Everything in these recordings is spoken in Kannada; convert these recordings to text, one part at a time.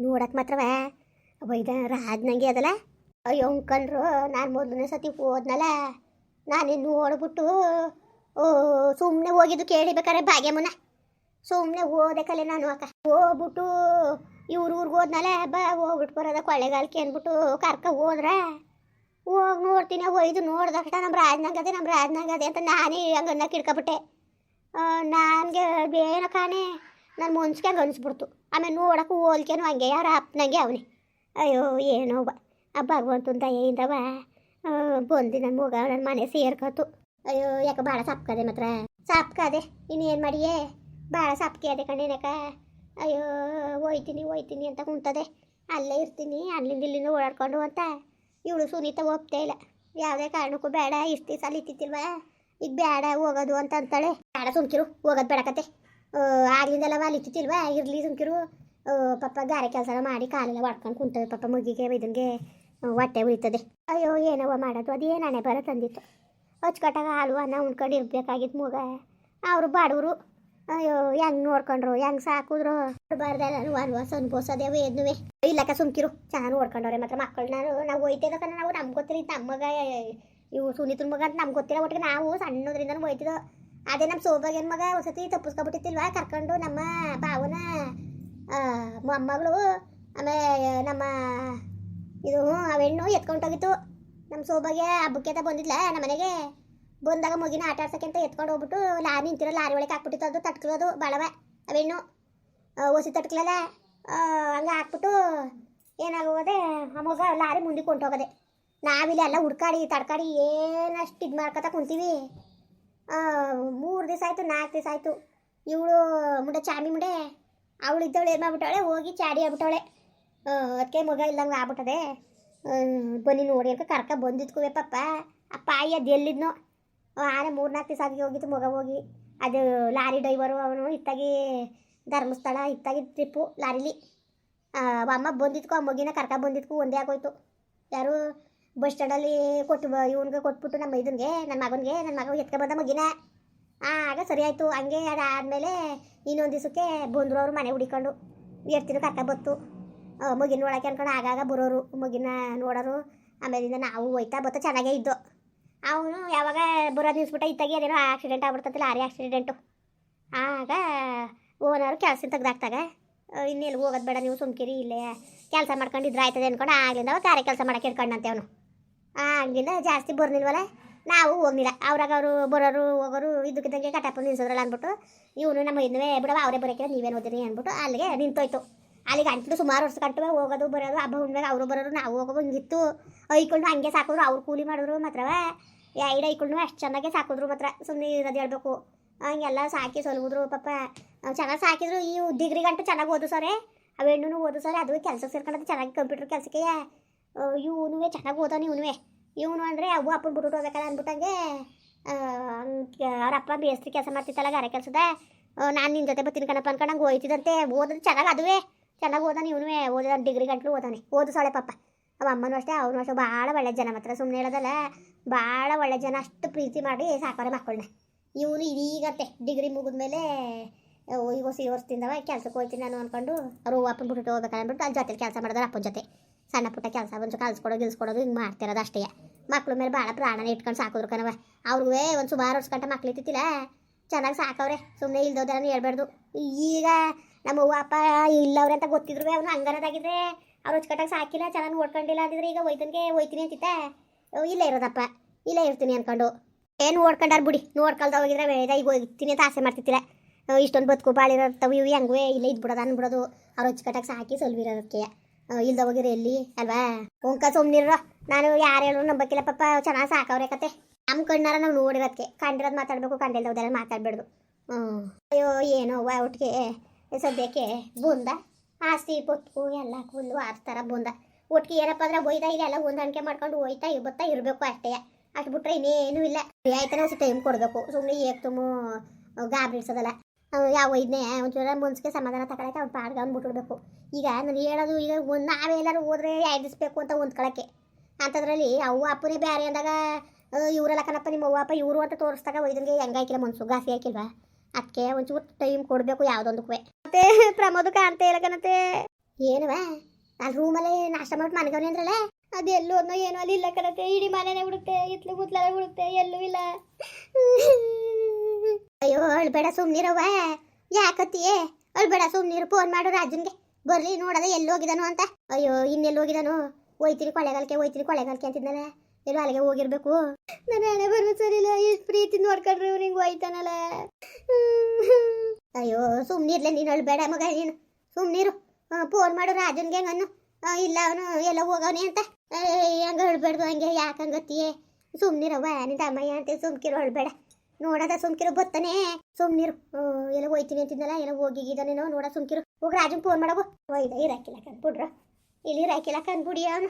ನೋಡಕ್ಕೆ ಮಾತ್ರವ. ಒಯ್ದ ರಾಜ್ನಂಗೆ ಅದಲ್ಲ. ಅಯ್ಯೋ ಅಂಕನ್ರು ನಾನು ಮೊದಲನೇ ಸತಿ ಹೋದ್ನಲ್ಲ. ನಾನಿನ್ನು ನೋಡ್ಬಿಟ್ಟು ಸುಮ್ಮನೆ ಹೋಗಿದ್ದು ಕೇಳಿಬೇಕಾರೆ ಭಾಗ್ಯಮ್ಮನ. ಸುಮ್ಮನೆ ಕಲೆ ನಾನು ಅಕ್ಕ. ಹೋಗ್ಬಿಟ್ಟು, ಇವ್ರ ಊರಿಗೆ ಹೋದ್ನಲ್ಲ, ಬಾ, ಹೋಗ್ಬಿಟ್ಟು ಬರೋದ ಕೊಳ್ಳೆಗಾಲಕ್ಕೆ ಅಂದ್ಬಿಟ್ಟು ಕರ್ಕ ಹೋದ್ರೆ. ಹೋಗಿ ನೋಡ್ತೀನಿ ಒಯ್ದು ನೋಡ್ದಕ್ಷಣ ನಮ್ಮ ರಾಜನಾಗದೆ ನಮ್ಮ ರಾಜನಂಗದೆ ಅಂತ ನಾನೇ ಹಂಗನ್ನ ಕಿಡ್ಕೊಬಿಟ್ಟೆ. ನನಗೆ ಏನೋ ಕಾಣೆ. ನನ್ನ ಮುನ್ಸ್ಗೆ ಹಂಗೆ ಅನಿಸ್ಬಿಡ್ತು. ಆಮೇಲೆ ನೋಡಕ್ಕೆ ಹೋಲ್ಕೇನು ಹಂಗೆ, ಯಾರ ಅಪ್ಪನಂಗೆ ಅವನೇ. ಅಯ್ಯೋ, ಏನೋ ಆ ಭಗವಂತನ ದಯೆಯಿಂದವ ಬಂದು ನನ್ನ ಮಗ ನನ್ನ ಮನೆ ಸೇರ್ಕತ್ತು. ಅಯ್ಯೋ, ಯಾಕೆ ಭಾಳ ಸಾಪ್ಕದೆ ಮಾತ್ರ. ಸಾಪ್ಕದೆ, ಇನ್ನೇನು ಮಾಡಿಯೇ? ಭಾಳ ಸಾಪ್ಕೆ ಅದೆ ಕಣ್ಣೇನಕ ಅಯ್ಯೋ, ಹೋಯ್ತೀನಿ ಹೋಯ್ತೀನಿ ಅಂತ ಕುಂತದೆ. ಅಲ್ಲೇ ಇರ್ತೀನಿ, ಅಲ್ಲಿಂದ ಇಲ್ಲಿಂದ ಓಡಾಡ್ಕೊಂಡು ಅಂತ. ಇವಳು ಸುನೀತಾ ಒಪ್ತೇ ಇಲ್ಲ. ಯಾವುದೇ ಕಾರಣಕ್ಕೂ ಬೇಡ, ಇಷ್ಟು ಸಲ ಇತ್ತಿತ್ತಿಲ್ವಾ ಈಗ ಬೇಡ ಹೋಗೋದು ಅಂತ ಅಂತಾಳೆ. ಬೇಡ ಸುಮ್ಕಿರು, ಹೋಗೋದು ಬೇಡಕತ್ತೆ ಆಗ್ಲಿಂದೆಲ್ಲ ಅಲ್ಲಿ ಇತ್ತಿತ್ತಿಲ್ವಾ ಇರಲಿ ಸುಮ್ಕಿರು. ಪಪ್ಪ ಪಾಪ ಗಾರೆ ಕೆಲಸ ಮಾಡಿ ಕಾಲೆಲ್ಲ ಒಡ್ಕೊಂಡು ಕುಂತವೆ. ಪಪ್ಪ ಮಗಿಗೆ ಇದನ್ಗೆ ಹೊಟ್ಟೆ ಉಳಿತದೆ ಅಯ್ಯೋ ಏನವ ಮಾಡೋದು? ಅದೇನು ಹಣೆ ಬರ ತಂದಿತ್ತು. ಅಚ್ಚುಕಟ್ಟಾಗ ಹಾಲು, ಅನ್ನ ಉಣ್ಕೊಂಡು ಇರಬೇಕಾಗಿತ್ತು ಮಗ. ಅವರು ಬಾಡವರು ಅಯ್ಯೋ, ಹೆಂಗೆ ನೋಡ್ಕೊಂಡ್ರು? ಹೆಂಗೆ ಸಾಕಿದ್ರು? ಬಾರ್ದಲ್ಲ ಅನ್ವಾಸ ಅನ್ಬೋಸದೆ ವೇದ್ನುವೆ ಇಲ್ಲಕ್ಕ ಸುಮ್ಕಿರು. ಚೆನ್ನಾಗಿ ನೋಡ್ಕೊಂಡವ್ರೆ ಮಾತ್ರ ಮಕ್ಕಳನ್ನ. ನಾವು ಒಯ್ತಿದ್ದಕ್ಕ ನಾವು ನಮ್ಗೆ ಗೊತ್ತಿಲ್ಲ. ನಮ್ಮ ಮಗ ಇವು ಸುನೀತನ ಮಗ ಅಂತ ನಮ್ಗೆ ಗೊತ್ತಿಲ್ಲ. ಒಟ್ಟಿಗೆ ನಾವು ಸಣ್ಣದ್ರಿಂದ ಒಯ್ತಿದ್ದೋ ಅದೇ ನಮ್ಮ ಸೋಬಾಗಿನ ಮಗ, ಒಂದ್ಸತಿ ತಪ್ಪಿಸ್ಕೊಬಿಟ್ಟಿತ್ತಿಲ್ವಾ? ಕರ್ಕೊಂಡು ನಮ್ಮ ಬಾವನ ಮೊಮ್ಮಗಳು ಆಮೇಲೆ ನಮ್ಮ ಇದು ಅವೆಣ್ಣು ಎತ್ಕೊಂಡೋಗಿತ್ತು ನಮ್ಮ ಸೋಬಾಗೆ ಹಬ್ಬಕ್ಕೆ ಅಂತ ಬಂದಿದ್ಲ, ನಮ್ಮ ಮನೆಗೆ. ಬಂದಾಗ ಮಗಿನ ಆಟ ಆಡ್ಸಕ್ಕೆ ಅಂತ ಎತ್ಕೊಂಡು ಹೋಗ್ಬಿಟ್ಟು ಲಾರಿ ನಿಂತಿರೋ ಲಾರಿ ಒಳಗೆ ಹಾಕ್ಬಿಟ್ಟಿತ್ತು ಅದು ತಟ್ಕೊಳ್ಳೋದು ಬಾಳವ ಅವೆಣ್ಣು ಒಸಿ ತಟ್ಕಲಲ್ಲ ಹಂಗೆ ಹಾಕ್ಬಿಟ್ಟು ಏನಾಗೋದೆ, ಆ ಮಗ ಲಾರಿ ಮುಂದಕ್ಕೆ ಹೊಂಟೋಗದೆ ನಾವಿಲ್ಲ ಎಲ್ಲ ಹುಡ್ಕಾಡಿ, ತಡ್ಕಾಡಿ, ಏನಷ್ಟು ಇದು ಮಾಡ್ಕೊತ ಕುಂತೀವಿ. ಮೂರು ದಿವಸ ಆಯಿತು, ನಾಲ್ಕು ದಿವಸ ಆಯಿತು. ಇವಳು ಮುಂಡೆ ಚಾಮಿ ಮುಂಡೆ ಅವಳು ಇದ್ದವಳು ಏನು ಮಾಡ್ಬಿಟ್ಟವಳೆ? ಹೋಗಿ ಚಾಡಿ ಆಗ್ಬಿಟ್ಟವಳೆ. ಅದಕ್ಕೆ ಮಗ ಇಲ್ಲಂಗೆ ಆಗ್ಬಿಟ್ಟದೆ. ಬನ್ನಿ ನೋಡಿ ಅಂತ ಕರ್ಕ ಬಂದಿದ್ಕುವೆ ಪಪ್ಪ ಆ ಪಾಯಿ ಅದು ಎಲ್ಲಿದ್ನೋ? ಆನೆ ಮೂರು ನಾಲ್ಕು ದಿವಸ ಆಗಿ ಹೋಗಿತ್ತು ಮಗ ಹೋಗಿ. ಅದು ಲಾರಿ ಡ್ರೈವರು ಅವನು ಇತ್ತಾಗಿ ಧರ್ಮಸ್ಥಳ, ಇತ್ತಾಗಿ ಟ್ರಿಪ್ಪು ಲಾರಿಲಿ. ಅಮ್ಮ ಬಂದಿದ್ಕು, ಆ ಮಗಿನ ಕರ್ಕ ಬಂದಿದ್ಕು, ಒಂದೇ ಆಗೋಯ್ತು. ಯಾರು ಬಸ್ ಸ್ಟ್ಯಾಂಡಲ್ಲಿ ಕೊಟ್ಟು ಇವನ್ಗೆ ಕೊಟ್ಬಿಟ್ಟು ನಮ್ಮ ಇದನ್ಗೆ ನನ್ನ ಮಗನಿಗೆ ನನ್ನ ಮಗ ಎತ್ಕೊ ಬಂದ ಮಗಿನ. ಆಗ ಸರಿ ಆಯಿತು. ಹಂಗೆ ಅದಾದಮೇಲೆ ಇನ್ನೊಂದು ದಿವಸಕ್ಕೆ ಬಂದರು ಅವರು ಮನೆ ಹುಡಿಕೊಂಡು. ಎರ್ತಿನ ಕರ್ಕ ಬತ್ತು ಮಗಿನ ನೋಡಕ್ಕೆ ಅನ್ಕೊಂಡು ಆಗಾಗ ಬರೋರು. ಮಗಿನ ನೋಡೋರು. ಆಮೇಲಿಂದ ನಾವು ಹೋಯ್ತಾ ಬತ್ತ ಚೆನ್ನಾಗೇ ಇದ್ದು. ಅವನು ಯಾವಾಗ ಬರೋದು ನಿಲ್ಸ್ಬಿಟ್ಟ ಇತ್ತಾಗಿ ಅದೇನೋ ಆಕ್ಸಿಡೆಂಟ್ ಆಗ್ಬಿಡ್ತಲ್ಲ ಲಾರಿ ಆಕ್ಸಿಡೆಂಟು ಆಗ ಓನರು ಕೆಲಸ ತೆಗ್ದಾಕ್ತಾಗ ಇನ್ನೆಲ್ಲಿ ಹೋಗೋದು ಬೇಡ, ನೀವು ಸುಮ್ಕಿರಿ, ಇಲ್ಲೇ ಕೆಲಸ ಮಾಡ್ಕೊಂಡು ಆಯ್ತದೆ ಅನ್ಕೊಂಡು ಆಗ್ಲಿಂದ ಅವ ಕಾರ್ಯ ಕೆಲಸ ಮಾಡಕ್ಕೆ ಇಟ್ಕೊಂಡಂತೆ ಅವನು. ಹಂಗಿಂದ ಜಾಸ್ತಿ ಬರ್ನಿಲ್ವಲ್ಲ ನಾವು ಹೋಗ್ಲಿಲ್ಲ. ಅವ್ರಾಗ ಅವರು ಬರೋರು, ಹೋಗೋರು ಇದಕ್ಕಿದ್ದಂಗೆ ಕಟಪ್ಪ ನಿಲ್ಸೋದ್ರಲ್ಲ ಅಂದ್ಬಿಟ್ಟು, ಇವನು ನಮ್ಮ ಇನ್ನುವೇ ಬಿಡವ ಅವರೇ ಬರೋಕೆ ನೀವೇನು ಓದಿರಿ ಅಂದ್ಬಿಟ್ಟು ಅಲ್ಲಿಗೆ ನಿಂತೋಯ್ತು. ಅಲ್ಲಿಗೆ ಅಂಟ್ಲು ಸುಮಾರು ವರ್ಷ ಕಟ್ಟುವೆ ಹೋಗೋದು, ಬರೋದು, ಹಬ್ಬ, ಹುಣ್ಣಿಮೆಗೆ ಅವರು ಬರೋರು, ನಾವು ಹೋಗೋದು, ಹಿಂಗಿತ್ತು. ಐಕೊಂಡು ಹಂಗೆ ಸಾಕಿದ್ರು, ಅವ್ರು ಕೂಲಿ ಮಾಡಿದ್ರು ಮಾತ್ರವ. ಎರಡು ಐಕೊಂಡು ಅಷ್ಟು ಚೆನ್ನಾಗೆ ಸಾಕಿದ್ರು ಮಾತ್ರ ಸುಮ್ಮನೆ ಇರೋದು ಹೇಳ್ಬೇಕು. ಹಂಗೆಲ್ಲ ಸಾಕಿ ಸೊಲ್ಗಿದ್ರು ಪಾಪ. ಚೆನ್ನಾಗಿ ಸಾಕಿದ್ರು, ಈ ಡಿಗ್ರಿ ಗಂಟು ಚೆನ್ನಾಗಿ ಓದು ಸರೇ. ಅವೆಣ್ಣು ಓದು ಸರ್, ಅದು ಕೆಲಸ ಸೇರ್ಕೊಂಡದ್ದು ಚೆನ್ನಾಗಿ, ಕಂಪ್ಯೂಟರ್ ಕೆಲಸಕ್ಕೆ ಇವನು ಚೆನ್ನಾಗಿ ಓದೋನು ಇವನುವೆ ಇವನು ಅಂದರೆ ಅವ್ವ ಅಪ್ಪನ ಬಿಟ್ಟು ಹೋಗ್ಬೇಕಲ್ಲ ಅಂದ್ಬಿಟ್ಟಂಗೆ ಅವ್ರ ಅಪ್ಪ ಎಸ್ ಕೆಲಸ ಮಾಡ್ತಿತ್ತಲ್ಲ ಗಾರೆ ಕೆಲಸದ. ನಾನು ನಿನ್ನ ಜೊತೆ ಬರ್ತೀನಿ ಕಣಪ್ಪ ಅನ್ಕೊಂಡಂಗೆ ಹೋಯ್ತಿದಂತೆ. ಓದೋದು ಚೆನ್ನಾಗಿ ಅದುವೆ. ಚೆನ್ನಾಗಿ ಓದಾನೆ ಇವನುವೆ ಓದೋದು ಡಿಗ್ರಿ ಗಂಟ್ಲು ಓದಾನೆ. ಓದು ಸೊಳೆ ಪಾಪ. ಅವ ಅಮ್ಮನೂ ಅಷ್ಟೇ, ಅವನು ಅಷ್ಟೇ. ಭಾಳ ಒಳ್ಳೆ ಜನ ಮಾತ್ರ ಸುಮ್ಮನೆ ಹೇಳೋದಲ್ಲ. ಭಾಳ ಒಳ್ಳೆ ಜನ. ಅಷ್ಟು ಪ್ರೀತಿ ಮಾಡಿ ಸಾಕೋರೆ ಮಕ್ಕಳನ್ನ ಇವನು ಇದೀಗಂತೆ. ಡಿಗ್ರಿ ಮುಗಿದ್ಮೇಲೆ ಈಗ ಸಿ ವರ್ಷದಿಂದವ ಕೆಲಸಕ್ಕೆ ಹೋಯ್ತೀನಿ ನಾನು ಅಂದ್ಕೊಂಡು ಅವ್ರು ಅಪ್ಪನ ಬಿಟ್ಟು ಹೋಗ್ಬೇಕಂದ್ಬಿಟ್ಟು ಅಲ್ಲಿ ಜೊತೆ ಕೆಲಸ ಮಾಡಿದ್ರೆ ಅಪ್ಪನ ಜೊತೆ. ಸಣ್ಣ ಪುಟ್ಟ ಕೆಲಸ ಬಂದು ಕಲ್ಸ್ಕೊಡೋದು ಗಿಲ್ಸ್ಕೊಡೋದು ಹಿಂಗೆ ಮಾಡ್ತಿರೋದು ಅಷ್ಟೇ. ಮಕ್ಳ ಮೇಲೆ ಭಾಳ ಪ್ರಾಣನ ಇಟ್ಕೊಂಡು ಸಾಕಿದ್ರು ಕಣವ ಅವ್ರಿಗೂ ಒಂದು ಸುಮಾರು ವರ್ಷ ಗಂಟೆ ಮಕ್ಳು ಇತ್ತಿಲ್ಲ ಚೆನ್ನಾಗಿ ಸಾಕವ್ರೆ. ಸುಮ್ಮನೆ ಇಲ್ದೋದ್ರೆ ಹೇಳ್ಬಾರ್ದು ಈಗ ನಮ್ಮ ಅವ್ವ, ಅಪ್ಪ ಇಲ್ಲವ್ರೆ ಅಂತ ಗೊತ್ತಿದ್ರು ಅವನು ಹಂಗನದಾಗಿದ್ರೆ ಅವ್ರು ಅಚ್ಚುಕಟ್ಟಾಗಿ ಸಾಕಿಲ್ಲ, ಚೆನ್ನಾಗಿ ನೋಡ್ಕೊಂಡಿಲ್ಲ ಅಂದಿದ್ರೆ ಈಗ ಒಯ್ತನ್ಗೆ ಒಯ್ತೀನಿ ಅಂತಿತ್ತ. ಇಲ್ಲೇ ಇರೋದಪ್ಪ. ಇಲ್ಲೇ ಇರ್ತೀನಿ ಅನ್ಕೊಂಡು. ಏನು ಓಡ್ಕೊಂಡಾರ ಬಿಡಿ. ನೋಡ್ಕೊಳ್ದ ಹೋಗಿದ್ರೆ ಬೇಡ ಈಗ ಹೋಗ್ತೀನಿ ಅಂತ ಆಸೆ ಮಾಡ್ತಿರ್ತೀರ ಇಷ್ಟೊಂದು ಬದುಕು ಬಾಳಿರತ್ತವು ಇವು ಹೆಂಗುವೆ, ಇಲ್ಲೇ ಇದ್ಬಿಡೋದು ಅನ್ಬಿಡೋದು ಅವ್ರು ಅಚ್ಚುಕಟ್ಟಾಗಿ ಸಾಕಿ ಸೊಲ್ವಿರೋದಕ್ಕೆ. ಇಲ್ದ ಹೋಗಿರಿ ಎಲ್ಲಿ? ಅಲ್ವಾ? ಓಂಕ ಸುಮ್ನಿರ. ನಾನು ಯಾರು ಹೇಳೋ ನಂಬಕ್ಕಿಲ್ಲ ಪಾಪ ಚೆನ್ನಾಗಿ ಸಾಕವ್ರೆ ಕತೆ. ನಮ್ಮ ಕಣ್ಣಾರ ನಾವು ನೋಡಿರೋದಕ್ಕೆ ಕಂಡಿರೋದು ಮಾತಾಡಬೇಕು ಕಂಡಿಲ್ದವ್ದೆಲ್ಲ ಮಾತಾಡ್ಬೇಡ್ದು. ಹ್ಞೂ ಅಯ್ಯೋ, ಏನೋ ಒಟ್ಟಿಗೆ ಸದ್ಯಕ್ಕೆ ಬೂಂದ. ಆಸ್ತಿ, ಪೊತ್ತು, ಎಲ್ಲ ಕುಂದು ಆಡ್ತಾರ ಬೂಂದ. ಒಟ್ಟಿಗೆ ಏನಪ್ಪ ಅಂದ್ರೆ ಒಯ್ದ ಇಲ್ಲೆಲ್ಲ ಹೊಂದಾಣಿಕೆ ಮಾಡ್ಕೊಂಡು ಹೋಯ್ತಾ ಇವತ್ತಾ ಇರಬೇಕು ಅಷ್ಟೇ. ಅಷ್ಟು ಬಿಟ್ರೆ ಇನ್ನೇನು ಇಲ್ಲ. ಆಯ್ತಾನೆ, ಒಂದು ಟೈಮ್ ಕೊಡಬೇಕು. ಸುಮ್ಮನೆ ಏಕ್ ತುಂಬ ಗಾಬರಿಸೋದಲ್ಲ ಯಾವ ಇದನ್ನೇ ಒಂಚೂರ ಮನ್ಸಿಗೆ ಸಮಾಧಾನ ತಗೊಳಕ್ಕೆ ಅವ್ನು ಪಾಡ್ಗೆ ಅವ್ನು ಬಿಟ್ಬಿಡ್ಬೇಕು. ಈಗ ನಾನು ಹೇಳೋದು, ಈಗ ಒಂದು ನಾವೆಲ್ಲರೂ ಹೋದ್ರೆ ಎಡ್ಡಿಸ್ಬೇಕು ಅಂತ ಹೊಂದ್ಕೊಳಕ್ಕೆ. ಅಂಥದ್ರಲ್ಲಿ ಅವ್ವ ಅಪ್ಪನೇ ಬೇರೆ ಅಂದಾಗ ಇವರೆಲ್ಲ ಕಣಪ್ಪ, ನಿಮ್ಮ ಅವ್ವ ಅಪ್ಪ ಇವರು ಅಂತ ತೋರಿಸ್ದಾಗ ಒಯ್ದಂಗೆ ಹೆಂಗಾಯ್ಕಿಲ್ಲ ಮನ್ಸು, ಗಾಸಿ ಹಾಕಿಲ್ವಾ? ಅದಕ್ಕೆ ಒಂಚೂರು ಟೈಮ್ ಕೊಡಬೇಕು ಯಾವುದೊಂದಕ್ಕೂ ಮತ್ತೆ ಪ್ರಮೋದಕ್ಕೆ ಅಂತ ಹೇಳಕನತೆ ಏನುವಾ ನಾನು ರೂಮಲ್ಲಿ ನಾಷ್ಟ ಮಾಡಿ ಮನೆಗವನೆ ಅಂದ್ರಲ್ಲ? ಎಲ್ಲೂ ಅನ್ನೋ ಏನೋ ಅಲ್ಲಿ ಇಲ್ಲ ಕಣತೆ. ಇಡೀ ಮನೆನೇ ಬಿಡುತ್ತೆ ಇತ್ಲು ಕುತ್ಲಾಗ ಬಿಡುತ್ತೆ ಎಲ್ಲೂ ಇಲ್ಲ. ಅಯ್ಯೋ ಅಳ್ಬೇಡ ಸುಮ್ನಿರವ್ವ. ಯಾಕತ್ತಿಯೇ? ಅಳ್ಬೇಡ ಸುಮ್ನಿರು ಫೋನ್ ಮಾಡು ರಾಜನ್ಗೆ. ಬರ್ಲಿ, ನೋಡದ ಎಲ್ಲಿ ಹೋಗಿದಾನು ಅಂತ. ಅಯ್ಯೋ ಇನ್ನೆಲ್ಲಿ ಹೋಗಿದಾನು ಹೋಯ್ತಿರಿ ಕೊಳೆಗಾಲಕ್ಕೆ ಹೋಯ್ತಿರಿ ಕೊಳೆಗಾಲಕ್ಕೆ ಅಂತಿದ್ದಾನೆ ಎಲ್ಲೋ ಅಲ್ಲಿಗೆ ಹೋಗಿರ್ಬೇಕು. ನನ್ನ ಹಣೆ ಬರೋ ಸರಿ ಇಲ್ಲ ಎಷ್ಟು ಪ್ರೀತಿ ನೋಡ್ಕೊಂಡ್ರೆ ಇವ್ನಿಗೆ ಹೋಯ್ತಾನಲ್ಲ. ಅಯ್ಯೋ, ಸುಮ್ನಿರ್ಲೆ ನೀನು ಅಳ್ಬೇಡ ಮಗ ನೀನು. ಸುಮ್ನಿರು. ಫೋನ್ ಮಾಡು ರಾಜನ್ಗೆ ಹಂಗನ್ನು. ಇಲ್ಲ ಅವನು, ಎಲ್ಲ ಹೋಗವನೆ ಅಂತ. ಹಂಗೆ ಅಳ್ಬೇಡ್ದು ಹಂಗೆ ಯಾಕೆ ಹಂಗತ್ತಿಯೇ? ಸುಮ್ನಿರವ್ವ ನಿಂದ ಅಮ್ಮಯ್ಯ ಅಂತ, ಸುಮ್ಕಿರು ಅಳ್ಬೇಡ ನೋಡದ ಸುಮ್ಕಿರು ಬತ್ತಾನೆ. ಸುಮ್ನಿರು ಎಲ್ಲ ಹೋಯ್ತೀನಿ ಅಂತಿದ್ದಲ್ಲ ಎಲ್ಲ ಹೋಗಿದ್ದಾನೇನೋ ನೋಡ ಸುಮ್ಕಿರು. ಹೋಗಿ ರಾಜನ್ ಫೋನ್ ಮಾಡಬು ಒಯ್ದ ಇರಾಕಿಲ್ಲ ಕಂದ್ಬಿಡ್ರ ಇಲ್ಲಿ ಇರಾಕಿಲ್ಲ ಕಂದ್ಬಿಡಿ ಅವನು.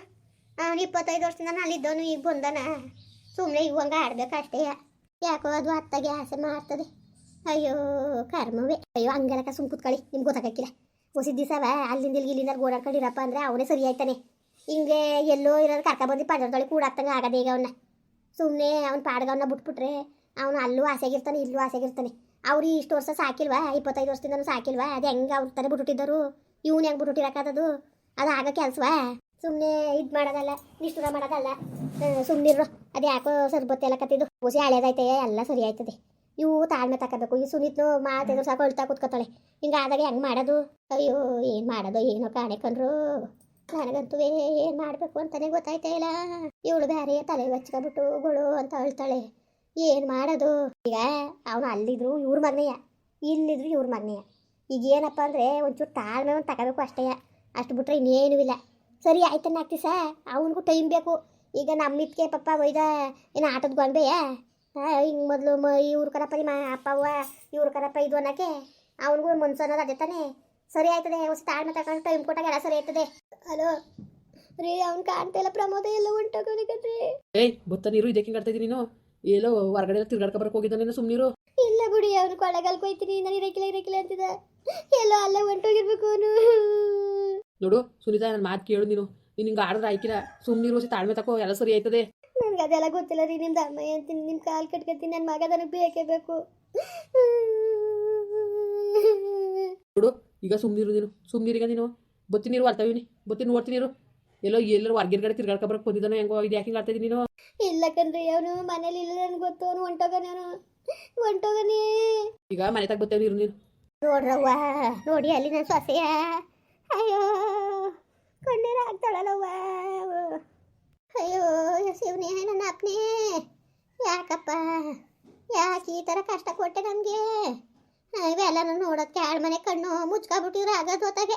ಅವನು ಇಪ್ಪತ್ತೈದು ವರ್ಷದಿಂದ ಅಲ್ಲಿದ್ದವನು ಈಗ ಬಂದನ. ಸುಮ್ಮನೆ ಈಗ ಆಡ್ಬೇಕು ಅಷ್ಟೇ ಯಾಕೋ ಅದು ಅತ್ತಗೆ ಆಸೆ ಮಾಡ್ತದೆ. ಅಯ್ಯೋ, ಕರ್ಮವೇ. ಅಯ್ಯೋ ಹಂಗೆಲ್ಲ ಸುಮ್ ಕೂತ್ಕೊಳ್ಳಿ ನಿಮ್ಗೆ ಗೊತ್ತಾಗಕ್ಕಿಲ್ಲ. ಹೊಸ ದಿವಸವ ಅಲ್ಲಿಂದ ಇಲ್ಲಿ ಇಲ್ಲಿಂದ ಓಡಾಡ್ಕೊಂಡಿರಪ್ಪ ಅಂದ್ರೆ ಅವನೇ ಸರಿ ಆಯ್ತಾನೆ. ಹಿಂಗೆ ಎಲ್ಲೋ ಇರೋದು ಕರ್ಕ ಬಂದು ಕೂಡ ಕೂಡಾಕ್ತಂಗೆ ಆಗದೆ ಈಗ ಅವನ್ನ ಸುಮ್ಮನೆ ಅವ್ನ ಪಾಡ್ಗವನ್ನ ಬಿಟ್ಬಿಟ್ರೆ ಅವನು ಅಲ್ಲೂ ಆಸೆಗಿರ್ತಾನೆ, ಇಲ್ಲೂ ಆಸೆಗಿರ್ತಾನೆ. ಅವ್ರು ಇಷ್ಟು ವರ್ಷ ಸಾಕಿಲ್ವಾ? ಇಪ್ಪತ್ತೈದು ವರ್ಷದಿಂದನೂ ಸಾಕಿಲ್ವಾ? ಅದು ಹೆಂಗೆ ಅವ್ರ ತಾನೇ ಬಿಟ್ಬಿಟ್ಟಿದ್ದರು? ಇವ್ನು ಹೆಂಗೆ ಬಿಟ್ಬಿಟ್ಟಿರಕ್ಕಾದದು ಅದು ಆಗೋ ಕೆಲಸವಾ ಸುಮ್ಮನೆ ಇದು ಮಾಡೋದಲ್ಲ, ನಿಷ್ಠುರ ಮಾಡೋದಲ್ಲ. ಸುಮ್ಮನಿರು ಅದು ಯಾಕೋ ಸರ್ಬತ್ತೆ ಎಲ್ಲ ಕತ್ತಿದ್ದು. ಹುಸಿ ಹಳೇದೈತೆ ಎಲ್ಲ ಸರಿ ಆಯ್ತದೆ. ಇವು ತಾಳ್ಮೆ ತಗೋಬೇಕು ಈ ಸುನೀತ್ನು ಮಾತಿದ್ರು ಸಾಕು ಅಳ್ತಾ ಕೂತ್ಕೊತಾಳೆ. ಹಿಂಗೆ ಆದಾಗ ಹೆಂಗೆ ಮಾಡೋದು? ಅಯ್ಯೋ, ಏನು ಮಾಡೋದು ಏನೋ ಕಾಣೆ ಕಂಡ್ರು ನನಗಂತೂ ಏನು ಮಾಡಬೇಕು ಅಂತಲೇ ಗೊತ್ತಾಯ್ತಾ ಇಲ್ಲ. ಇವಳು ಬೇರೆ ತಲೆ ಹಚ್ಕೊಬಿಟ್ಟು ಗುಳು ಅಂತ ಅಳ್ತಾಳೆ. ಏನು ಮಾಡೋದು? ಈಗ ಅವನು ಅಲ್ಲಿದ್ರು ಇವ್ರ ಮಗನೆಯ. ಇಲ್ಲಿದ್ರು ಇವ್ರ ಮಗನೆಯ. ಈಗ ಏನಪ್ಪ ಅಂದರೆ ಒಂಚೂರು ತಾಳ್ಮೆ ಒಂದು ತಗೋಬೇಕು ಅಷ್ಟೇ. ಅಷ್ಟು ಬಿಟ್ರೆ ಇನ್ನೇನೂ ಇಲ್ಲ. ಸರಿ ಆಯ್ತನ್ನ ಆಗ್ತಿ ಸಾ. ಅವನಿಗೂ ಟೈಮ್ ಬೇಕು. ಈಗ ನಮ್ಮಿದ್ಕೆ ಪಪ್ಪ ಒಯ್ದ ಏನು ಆಟದ ಗೊಂಬೆಯ ಹಿಂಗೆ ಮೊದಲು ಮ, ಇವ್ರ ಕರಪ್ಪ ನಿಮ್ಮ ಅಪ್ಪ ಅವ್ವ, ಇವ್ರ ಕರಪ್ಪ ಇದು ಅನ್ನೋಕ್ಕೆ ಅವನಿಗೂ ಮನ್ಸು ಅನ್ನೋದು ಅದೇ ತಾನೇ. ಸರಿ ಆಯ್ತದೆ ಹೊಸ ತಾಳ್ಮೆ ತಗೊಂಡು ಟೈಮ್ ಕೊಟ್ಟಾಗ ಎಲ್ಲ ಸರಿ ಆಯ್ತದೆ. ಹಲೋ? ರೀ, ಅವ್ನು ಕಾಣ್ತಾ ಇಲ್ಲ, ಪ್ರಮೋದ ಎಲ್ಲ ಹೊಂಟೋಗೋನಿಕತ್ರಿ ಏಯ್, ಬತ್ತ ನೀರು ಇದಕ್ಕೆ ಕಾಡ್ತಾ ನೀನು? ಎಲ್ಲೋ ಹೊರಗಡೆ ತಿರ್ಗಾಡ್ಕ ಬರಕ್ ಹೋಗಿದ್ದಾನೆ ಸುಮ್ಮನಿರು ಇಲ್ಲ ಬಿಡಿ ಅವನು ಕೊಳೆಗಾಲಕ್ಕೆ ಹೋಯ್ತೀನಿ. ನಾನು ಇರಕಿಲ್ಲ ಇರಕಿಲ್ಲ ಅಂತಿದ್ದ. ಎಲ್ಲೋ ಅಲ್ಲೇ ಹೊಂಟೋಗಿರ್ಬೇಕು ಅವನು. ನೋಡು ಸುನೀತಾ ನನ್ನ ಮಾತು ಕೇಳು ನೀನು. ನೀನು ಹಿಂಗೆ ಆಡಿದ್ರೆ ಆಯ್ಕಿಲ್ಲ. ಸುಮ್ಮನಿರು ಸಿ ತಾಳ್ಮೆ ತಕೋ ಎಲ್ಲ ಸರಿ ಆಯ್ತದೆ. ನನಗೆ ಅದೆಲ್ಲ ಗೊತ್ತಿಲ್ಲ ರೀ ನಿಮ್ದು ಅಮ್ಮ ಅಂತೀನಿ ನಿಮ್ಮ ಕಾಲು ಕಟ್ಕೊತೀನಿ. ನನ್ನ ಮಗ ನನಗೆ ಬೇಕೇ ಬೇಕು. ನೋಡು ಈಗ ಸುಮ್ಮನಿರು ನೀನು. ಈಗ ನೀನು. ಬತ್ತಿ ಅರ್ಥವಿನಿ ಬತ್ತಿ ನೋಡ್ತೀನಿರು ಎಲ್ಲೋ ಎಲ್ಲರೂ ಹೊರ್ಗಿನ ಕಡೆ ತಿರ್ಗಾಡ್ಕ ಬರಕ್ ಬಂದಿದ್ದಾನೆ ಹೆಂಗೋ ಇದು ಯಾಕೆ ಹಿಂಗೆ ನೀನು? ಇಲ್ಲ ಕಣ್ರಿ ಅವನು ಮನೇಲಿ ಇಲ್ಲ ನನ್ಗೆ ಗೊತ್ತು ಅವನು ಹೊಂಟೋಗನ ಅವನು ಹೊಂಟೋಗನೆ ಈಗ ಮನೆ ತಗ ಬತ್ತೇವೆ ಇರು ನೀನು ನೋಡ್ರವ್ವ ನೋಡಿ ಅಲ್ಲಿ ನನ್ನ ಸೊಸೆಯ ಅಯ್ಯೋ ಕಣ್ಣೀರ ಆಗ್ತಾಳಲ್ಲವ್ವ ಅಯ್ಯೋ ಶಿವನೇ ನನ್ನ ಅಪ್ಪನೇ. ಯಾಕಪ್ಪ? ಯಾಕೆ ಈ ಥರ ಕಷ್ಟ ಕೊಟ್ಟೆ ನಮಗೆ ಇವೆಲ್ಲ ನೋಡೋಕ್ಕೆ ಆಳ್ಮನೆ ಕಣ್ಣು ಮುಚ್ಕೊಬಿಟ್ಟಿದ್ರೆ ಆಗೋದು ಹೊತ್ತಾಗೆ